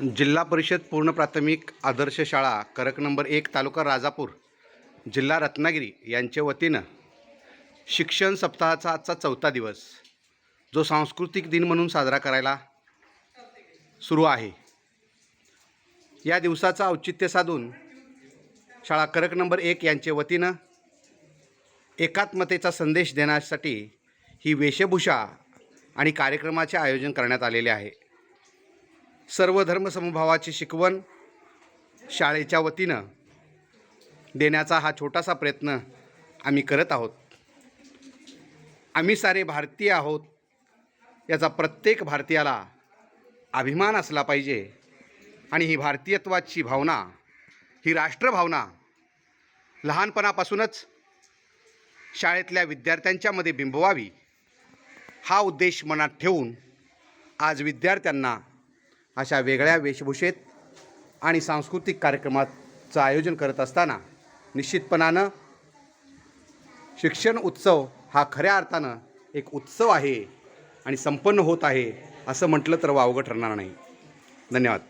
जिल्हा परिषद पूर्ण प्राथमिक आदर्श शाळा करक नंबर एक तालुका राजापूर जिल्हा रत्नागिरी यांच्या वतीनं शिक्षण सप्ताहाचा आजचा चौथा दिवस जो सांस्कृतिक दिन म्हणून साजरा करायला सुरू आहे. या दिवसाचं औचित्य साधून शाळा करक नंबर एक यांच्या वतीनं एकात्मतेचा संदेश देण्यासाठी ही वेशभूषा आणि कार्यक्रमाचे आयोजन करण्यात आलेले आहे. सर्व धर्मसमभावाची शिकवण शाळेच्या वतीनं देण्याचा हा छोटासा प्रयत्न आम्ही करत आहोत. आम्ही सारे भारतीय आहोत. याचा प्रत्येक भारतीयाला अभिमान असला पाहिजे आणि ही भारतीयत्वाची भावना ही राष्ट्रभावना लहानपणापासूनच शाळेतल्या विद्यार्थ्यांच्यामध्ये बिंबवावी हा उद्देश मनात ठेवून आज विद्यार्थ्यांना अशा वेगळ्या वेशभूषेत आणि सांस्कृतिक कार्यक्रमाचं आयोजन करत असताना निश्चितपणानं शिक्षण उत्सव हा खऱ्या अर्थानं एक उत्सव आहे आणि संपन्न होत आहे असं म्हटलं तर वावगं ठरणार नाही. धन्यवाद.